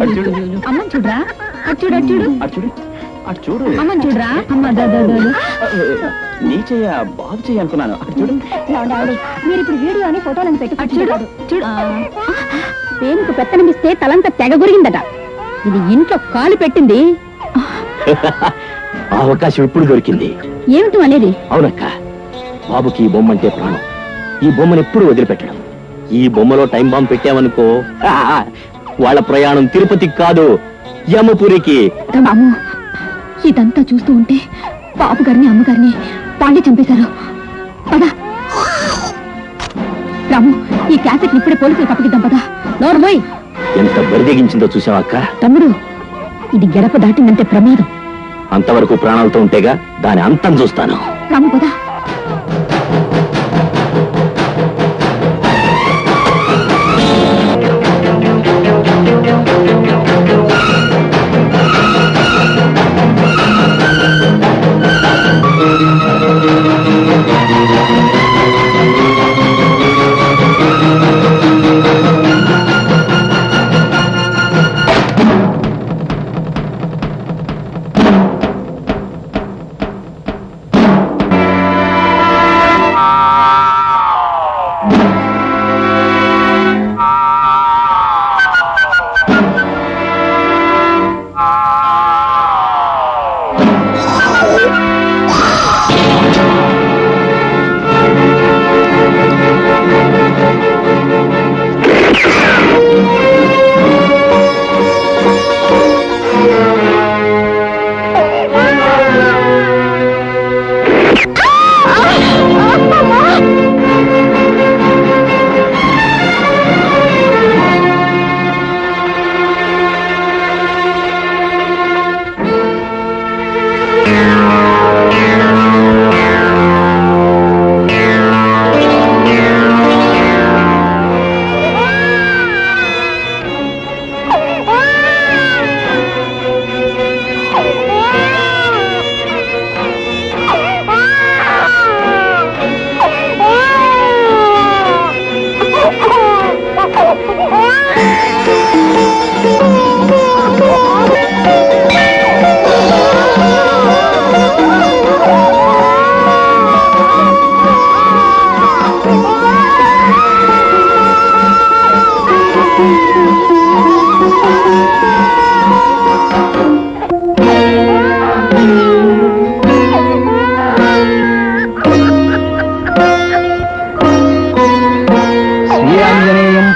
చూడు. చూడరా? అటు చూడరా? అమ్మ. నీ చెయ్య బాబు చెయ్యి అనుకున్నాను. అటు చూడు. మీరు ఇప్పుడు వీడియో అని ఫోటోలను పెట్టి అటు చూడు చూడు. పేరుకు పెత్తనమిస్తే తలంతా తెగ గురిగిందట. ఇది ఇంట్లో కాలు పెట్టింది. ఆ అవకాశం ఇప్పుడు దొరికింది. ఏమిటి అనేది అవునక్క బాబుకి ఈ బొమ్మ అంటే ప్రాణం. ఈ బొమ్మను ఎప్పుడు వదిలిపెట్టడం? ఈ బొమ్మలో టైం బాంబ్ పెట్టామనుకో వాళ్ళ ప్రయాణం తిరుపతికి కాదు యమపురికి. బాబు ఇదంతా చూస్తూ ఉంటే బాబు గారిని అమ్మగారిని వాళ్ళే చంపేశారు. పదా. రాము ఈ క్యాసెట్ ఇప్పుడే పోలీసులకు అప్పగిద్దాం పదా. నోర్మోయ్ ఎంత బరిదెగించిందో చూసావా అక్క? తమ్ముడు ఇది గడప దాటిందంటే ప్రమాదం. అంతవరకు ప్రాణాలతో ఉంటేగా దాని అంతం చూస్తాను. రాము పదా.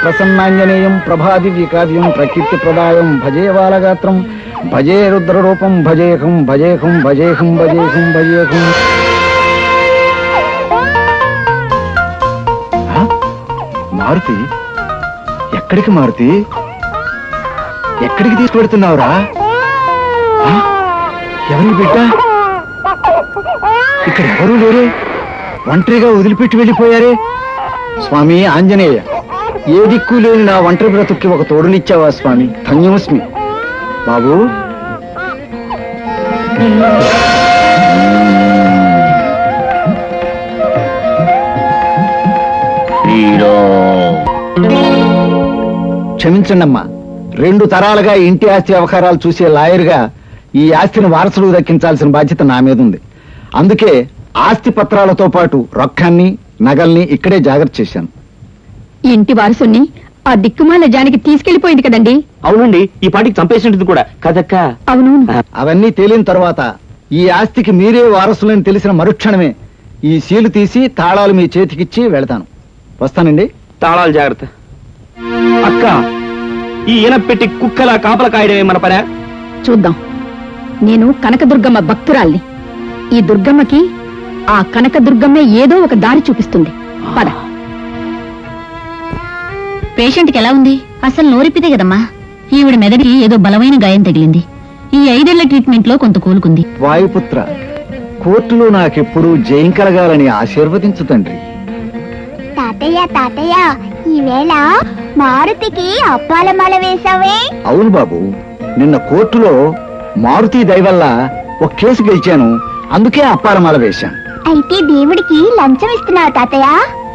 ప్రసన్నాంజనేయం ప్రభాదివ్య కావ్యం ప్రకీర్తి ప్రదాయం భజే బాలగాత్రం భజే రుద్రరూపం భజేహం భజేహం భజేహం భజేహం భజేహం. మారుతి? ఎక్కడికి మారుతి? ఎక్కడికి తీసుకువెడుతున్నావురా ఆ? ఎవరి బిడ్డ? ఇక్కడ ఎవరూ లేరే. ఒంటరిగా వదిలిపెట్టి వెళ్ళిపోయారే. స్వామి ఆంజనేయ. ఏ దిక్కు లేని నా ఒంటరి బ్రతుక్కి ఒక తోడునిచ్చావా స్వామి? ధన్యోస్మి బాబు? క్షమించండమ్మా. రెండు తరాలుగా ఇంటి ఆస్తి వ్యవహారాలు చూసే లాయర్గా ఈ ఆస్తిని వారసులకు దక్కించాల్సిన బాధ్యత నా మీద ఉంది. అందుకే ఆస్తి పత్రాలతో పాటు రొక్కాన్ని నగల్ని ఇక్కడే జాగ్రత్త చేశాను. ఇంటి వారసుని ఆ దిక్కుమాల జానికి తీసుకెళ్ళిపోయింది కదండి. అవునండి ఈ పాటికి చంపేసింటుంది కూడా. కదక్క? అవును అవన్నీ తేలిన తర్వాత ఈ ఆస్తికి మీరే వారసులని తెలిసిన మరుక్షణమే ఈ సీలు తీసి తాళాలు మీ చేతికిచ్చి వెళతాను. వస్తానండి. తాళాలు జాగ్రత్త. అక్క ఈ ఈనపెట్టి కుక్కలా కాపల కాయడమే మన పనే? చూద్దాం. నేను కనకదుర్గమ్మ భక్తురాల్ని. ఈ దుర్గమ్మకి ఆ కనకదుర్గమ్మే ఏదో ఒక దారి చూపిస్తుంది. పద. పేషెంట్కి ఎలా ఉంది? అసలు నోరిప్పితే కదమ్మా. ఈవిడ మెదడికి ఏదో బలమైన గాయం తగిలింది. ఈ ఐదేళ్ళ ట్రీట్మెంట్లో కొంత కోలుకుంది. వాయుపుత్ర కోర్టులో నాకెప్పుడు జయం కలగాలని ఆశీర్వదించు తండ్రి. తాతయ్య తాతయ్య ఈవేళ మారుతికి అప్పాల మాల వేసావే అవును బాబు నిన్న కోర్టులో మారుతి దయవల్ల ఒక కేసు గెలిచాను. అందుకే అప్పారమాల వేశాను. అయితే దేవుడికి లంచం ఇస్తున్నావు తాతయ్య?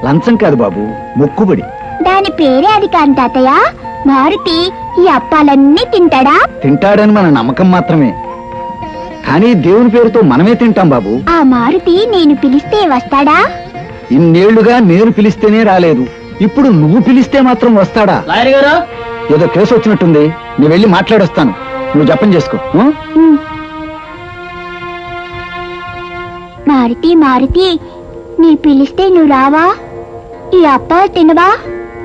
లంచం కాదు బాబు మొక్కుబడి. దాని పేరే అది కాని తాతయ్య. మారుతి ఈ అప్పాలన్నీ తింటాడా? తింటాడని మన నమ్మకం మాత్రమే. కానీ దేవుని పేరుతో మనమే తింటాం బాబు. ఆ మారుతి నేను పిలిస్తే వస్తాడా? ఇన్నేళ్ళుగా నేను పిలిస్తేనే రాలేదు. ఇప్పుడు నువ్వు పిలిస్తే మాత్రం వస్తాడా? లాయర్ గారు? ఏదో కేసు వచ్చినట్టుంది. నేను వెళ్ళి మాట్లాడొస్తాను. నువ్వు జపం చేసుకో. మారుతి మారుతి నీ పిలిస్తే నువ్వు రావా? ఈ అప్పాలు తినవా?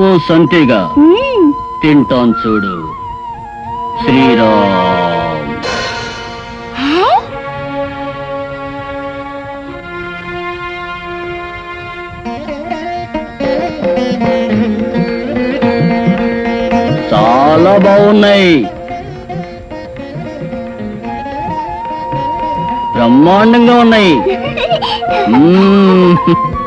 ఓ సంతేగా. తింటాం చూడు. శ్రీరామ్. చాలా బాగున్నాయి. బ్రహ్మాండంగా ఉన్నాయి.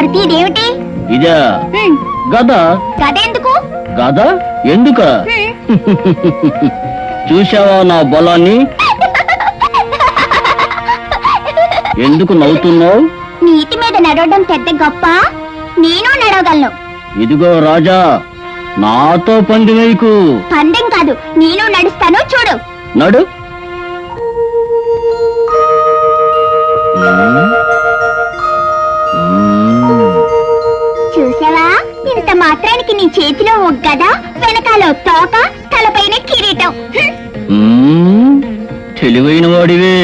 మారుతి ఇదేమిటి ఇదా. హ్మ్, గద. గద ఎందుకు? గద? ఎందుక? చూశావా నా బలాన్ని? ఎందుకు నవ్వుతున్నావు? నీటి మీద నడవడం పెద్ద గొప్ప. నేను నడవగలను. ఇదిగో రాజా నాతో పంది వేయకు. పందెం కాదు నేను నడుస్తాను చూడు. నడు. మ్మ్. మాత్రానికి నీ చేతిలో ఒక గద వెనకాల తోక తలపైన కిరీటం. తెలివైన వాడివే.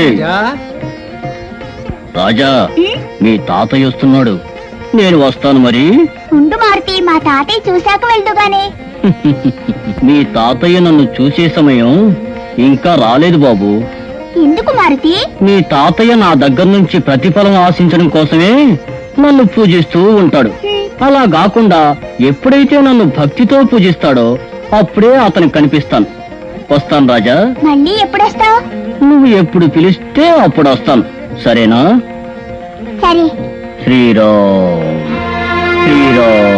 రాజా. మీ తాతయ్య వస్తున్నాడు. నేను వస్తాను మరి. ఉండు మారుతి మా తాతయ్య చూశాక వెళ్దుగానే. మీ తాతయ్య నన్ను చూసే సమయం ఇంకా రాలేదు బాబు. ఎందుకు మారుతి? మీ తాతయ్య నా దగ్గర నుంచి ప్రతిఫలం ఆశించడం కోసమే నన్ను పూజిస్తూ ఉంటాడు. అలా కాకుండా ఎప్పుడైతే నన్ను భక్తితో పూజిస్తాడో అప్పుడే అతనికి కనిపిస్తాను. వస్తాను రాజా. మళ్ళీ ఎప్పుడొస్తావు? నువ్వు ఎప్పుడు పిలిస్తే అప్పుడు వస్తాను సరేనా? సరే. శ్రీరామ్. శ్రీరామ్.